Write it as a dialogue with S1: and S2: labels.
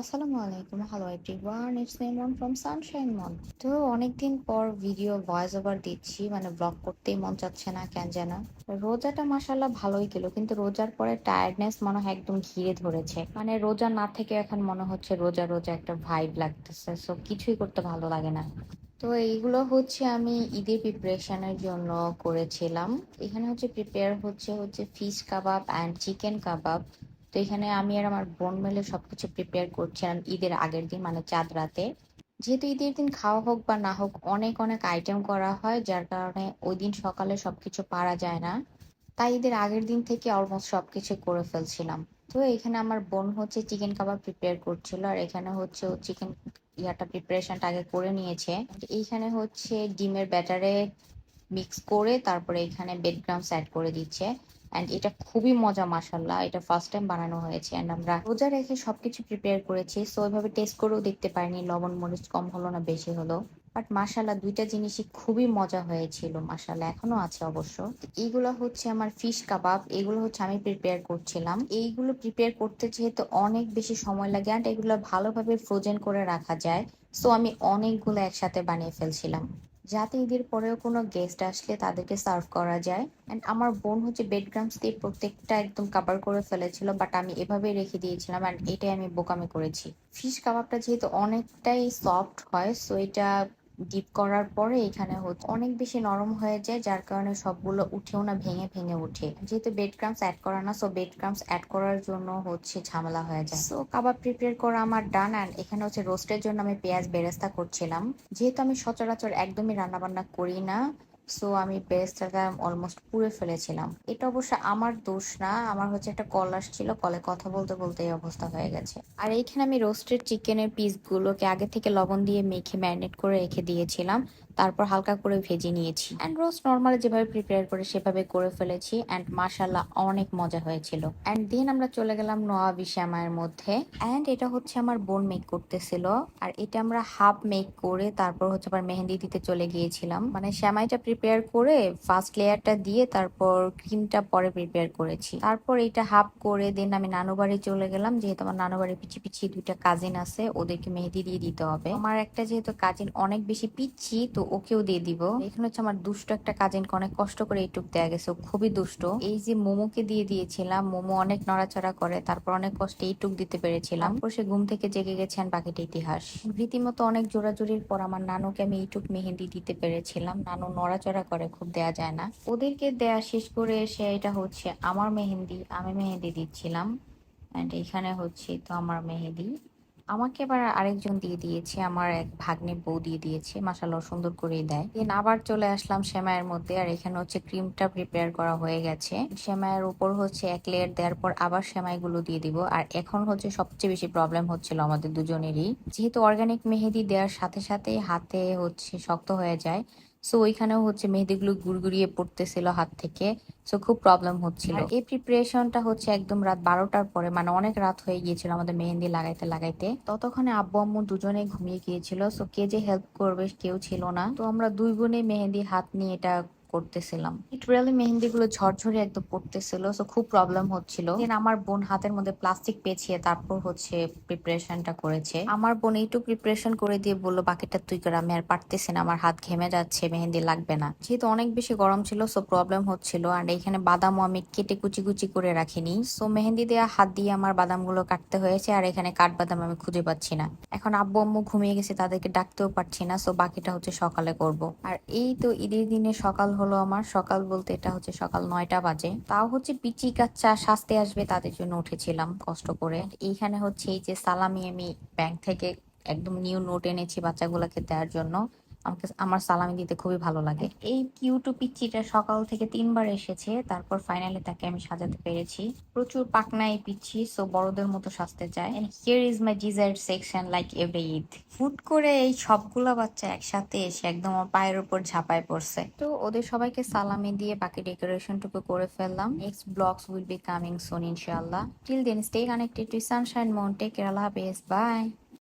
S1: আসসালামু আলাইকুম। Hello everyone it's Memon from sunshine মন তো অনেকদিন পর ভিডিও ভয়েস ওভার দিচ্ছি। মানে ব্লগ করতেই মন চাচ্ছে না, কেন যেন। রোজাটা মাসাল্লাহ ভালোই গেল, কিন্তু রোজার পরে টায়ার্ডনেস মনে হয় একদম ঘিরে ধরেছে। মানে রোজা না থেকে এখন মনে হচ্ছে রোজা রোজা একটা ভাইব লাগতেছে। সো কিছুই করতে ভালো লাগে না। তো এইগুলো হচ্ছে আমি ঈদের প্রিপারেশনের জন্য করেছিলাম। এখানে হচ্ছে প্রিপেয়ার হচ্ছে হচ্ছে fish kebab and chicken kebab তো এখানে আমি আর আমার বোন মিলে সবকিছু প্রিপেয়ার করছিলাম ঈদের আগের দিন মানে চাঁদ রাতে। যেহেতু ঈদের দিন খাওয়া হোক বা না হোক, অনেক অনেক আইটেম করা হয়, যার কারণে ওই দিন সকালে সবকিছু পারা যায় না। তাই ঈদের আগের দিন থেকে অলমোস্ট সবকিছু করে ফেলছিলাম। তো এখানে আমার বোন হচ্ছে চিকেন কাবাব প্রিপেয়ার করছিল আর এখানে হচ্ছে ও চিকেন ইয়াটা প্রিপারেশনটা আগে করে নিয়েছে। এইখানে হচ্ছে ডিমের ব্যাটারে মিক্স করে তারপরে এখানে বেড গ্রামস অ্যাড করে দিচ্ছে। অ্যান্ড এটা খুবই মজা মাসাল্লাহ এটা ফার্স্ট টাইম বানানো হয়েছে। অ্যান্ড আমরা রোজা রেখে সবকিছু প্রিপেয়ার করেছি। সো ওইভাবে টেস্ট করেও দেখতে পারিনি। লবণ, মরিচ কম হলো না, বেশি হলো। বাট মাসাল্লাহ দুইটা জিনিসই খুবই মজা হয়েছিল মাসাল্লাহ এখনও আছে অবশ্য। এইগুলো হচ্ছে আমার ফিশ কাবাব এগুলো হচ্ছে আমি প্রিপেয়ার করছিলাম। এইগুলো প্রিপেয়ার করতে যেহেতু অনেক বেশি সময় লাগে অ্যান্ড এগুলো ভালোভাবে ফ্রোজেন করে রাখা যায়। সো আমি অনেকগুলো একসাথে বানিয়ে ফেলছিলাম। যাতে ঈদের পরেও কোনো গেস্ট আসলে তাদেরকে সার্ভ করা যায়। অ্যান্ড আমার বোন হচ্ছে বেডগ্রামস দিয়ে প্রত্যেকটা একদম কাভার করে ফেলেছিল বাট আমি এভাবেই রেখে দিয়েছিলাম অ্যান্ড এটাই আমি বোকামি করেছি। ফিশ কাবাবটা যেহেতু অনেকটাই সফট হয় সো এটা ডিপ করার পরে এখানে অনেক বেশি নরম হয়ে যায়, যার কারণে সবগুলো উঠেও না, ভেঙে ভেঙে উঠে যেহেতু বেড ক্রামস অ্যাড করা না সো বেড ক্রামস অ্যাড করার জন্য হচ্ছে ঝামেলা হয়ে যায়। সো কাবাব প্রিপেয়ার করা আমার ডান অ্যান্ড এখানে হচ্ছে রোস্টের জন্য আমি পেঁয়াজ বেরেস্তা করছিলাম। যেহেতু আমি সচরাচর একদমই রান্নাবান্না করি না সো আমি পেস্টটাকে অলমোস্ট পুড়ে ফেলেছিলাম। এটা অবশ্য আমার দোষ না, আমার হচ্ছে একটা কল আসছিল কলে কথা বলতে বলতে এই অবস্থা হয়ে গেছে। আর এইখানে আমি রোস্টেড চিকেনের পিসগুলোকে আগে থেকে লবণ দিয়ে মেখে ম্যারিনেট করে রেখে দিয়েছিলাম। তারপর হালকা করে ভেজে নিয়েছি। অ্যান্ড রোস্ট নর্মালি যেভাবে প্রিপেয়ার করে সেভাবে করে ফেলেছি। অ্যান্ড মাসাল্লাহ অনেক মজা হয়েছিল। অ্যান্ড দেন আমরা চলে গেলাম নোয়াবি শ্যামায়ের মধ্যে। অ্যান্ড এটা হচ্ছে আমার বোন মেক করতেছিল। আর এটা আমরা হাফ মেক করে তারপর হচ্ছে আবার মেহেন্দি দিতে চলে গিয়েছিলাম। মানে শ্যামাইটা প্রিপেয়ার করে ফার্স্ট লেয়ারটা দিয়ে তারপর ক্রিমটা পরে প্রিপেয়ার করেছি। তারপর এটা হাফ করে দেন আমি নানু বাড়ি চলে গেলাম। যেহেতু আমার নানু বাড়ি পিছিয়ে পিছিয়ে দুইটা কাজিন আছে, ওদেরকে মেহেদি দিয়ে দিতে হবে। আমার একটা যেহেতু কাজিন অনেক বেশি পিচ্ছি, তো ওকেও দিয়ে দিব। এখানে হচ্ছে আমার দুষ্ট একটা কাজিনকে অনেক কষ্ট করে এইটুক দেয়া গেছে খুবই দুষ্ট। এই যে মোমোকে দিয়ে দিয়েছিলাম, মোমো অনেক নড়াচড়া করে, তারপর অনেক কষ্টে এইটুক দিতে পেরেছিলাম। তারপর সে ঘুম থেকে জেগে গেছেন বাকিটা ইতিহাস। রীতিমতো অনেক জোরাজুরির পর আমার নানুকে আমি এইটুক মেহেন্দি দিতে পেরেছিলাম। নানু নড়াচড়া করে, খুব দেয়া যায় না। ওদেরকে দেয়া শেষ করে এসে এটা হচ্ছে, আমার মেহেন্দি, আমি মেহেন্দি দিচ্ছিলাম। অ্যান্ড এখানে হচ্ছে তো আমার মেহেদি আমাকে এবার আরেকজন দিয়ে দিয়েছে, আমার এক ভাগ্নে বউ দিয়ে দিয়েছে মাসাল্লাহ সুন্দর করেই দেয়। দেন আবার চলে আসলাম সেমাইয়ের মধ্যে, আর এখানে হচ্ছে ক্রিমটা প্রিপেয়ার করা হয়ে গেছে। সেমাইয়ের উপর হচ্ছে এক লেয়ার দেওয়ার পর আবার সেমাইগুলো দিয়ে দিব, আর এখন হচ্ছে সবচেয়ে বেশি প্রবলেম হচ্ছিল আমাদের দুজনেরই। যেহেতু অর্গানিক মেহেদি দেওয়ার সাথে সাথে হাতে হচ্ছে শক্ত হয়ে যায় সো ওইখানেও হচ্ছে মেহেদিগুলো গুড়গুড়িয়ে পড়তেছিল হাত থেকে। সো খুব প্রবলেম হচ্ছিল। এই প্রিপারেশনটা হচ্ছে একদম রাত বারোটার পরে মানে অনেক রাত হয়ে গিয়েছিল আমাদের মেহেন্দি লাগাইতে লাগাইতে। ততক্ষণে আব্বু আম্মু দুজনে ঘুমিয়ে গিয়েছিল। সো কে যে হেল্প করবে কেউ ছিল না। তো আমরা দুই বোনে মেহেন্দি হাত নিয়ে এটা করতেছিলাম। লিটারালি মেহেন্দি গুলো ঝরঝরে একদম পড়তেছিল সো খুব প্রবলেম হচ্ছিল। আমার বোন হাতের মধ্যে প্লাস্টিক পেঁচিয়ে তারপর হচ্ছে প্রিপারেশনটা করেছে। আমার বোন এইটু প্রিপারেশন করে দিয়ে বলল, বাকিটা তুই করে, আমি আর পারতেছি না, আমার হাত ঘেমে যাচ্ছে, মেহেন্দি লাগবে না। যেহেতু অনেক বেশি গরম ছিল সো প্রবলেম হচ্ছিল আর এখানে বাদামও আমি কেটে কুচি কুচি করে রাখিনি। সো মেহেন্দি দেওয়া হাত দিয়ে আমার বাদামগুলো কাটতে হয়েছে, আর এখানে কাঠবাদাম আমি খুঁজে পাচ্ছি না। এখন আব্বু আম্মু ঘুমিয়ে গেছে, তাদেরকে ডাকতেও পারছি না সো বাকিটা হচ্ছে সকালে করব। আর এই তো ঈদের দিনে সকাল হলো আমার সকাল বলতে এটা হচ্ছে সকাল নয়টা বাজে। তাও হচ্ছে পিচি কাচ্চা সাজতে আসবে, তাদের জন্য উঠেছিলাম কষ্ট করে। এইখানে হচ্ছে এই যে সালামি আমি ব্যাংক থেকে একদম নিউ নোট এনেছি বাচ্চাগুলোকে দেওয়ার জন্য। আমাকে, আমার সালামি দিতে খুবই ভালো লাগে। এই কিউটু পিচ্চিটা সকাল থেকে তিনবার এসেছে, তারপর ফাইনালি তাকে আমি সাজাতে পেরেছি। প্রচুর পাকনা এই পিচ্ছি সো বড়দের মতো সাজতে চায়। Here is my desire section like every Eid food করে এই সবগুলো বাচ্চা একসাথে এসে একদম আমার পায়ের উপর ঝাঁপায় পড়ছে। তো ওদের সবাইকে সালামি দিয়ে বাকি ডেকোরেশনটুকু করে ফেললাম। Next blogs will be coming soon ইনশাআল্লাহ till then stay connected to sunshine মাউন্টে কেরালা হাফেজ বাই